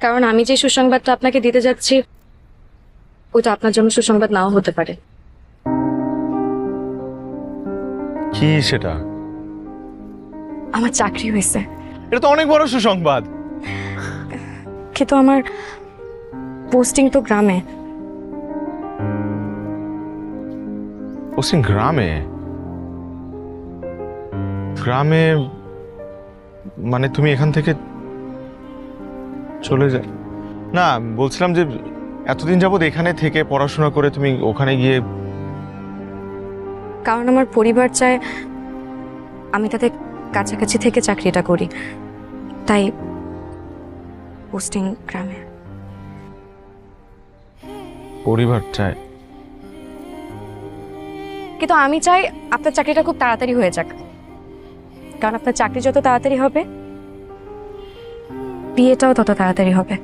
কারণ আমি যে সুসংবাদটা আপনাকে দিতে যাচ্ছি ওটা আপনার জন্য সুসংবাদ নাও হতে পারে। কি সেটা? আমার চাকরি হয়েছে। এটা তো অনেক বড় সুসংবাদ। কিন্তু আমার পোস্টিং তো গ্রামে। পোস্টিং গ্রামে? গ্রামে মানে তুমি এখান থেকে চলে যা না বলছিলাম যে এতদিন যাবত এখানে থেকে পড়াশোনা করে তুমি ওখানে গিয়ে কারণ আমার পরিবার চায় আমি তাদের কাছাকাছি থেকে চাকরিটা করি। তাই পোস্টিং গ্রামে। পরিবার চায়। কিন্তু আমি চাই আপনার চাকরিটা খুব তাড়াতাড়ি হয়ে যাক। কারণ আপনার চাকরি যত তাড়াতাড়ি হবে বিয়েটাও তত তাড়াতাড়ি হবে।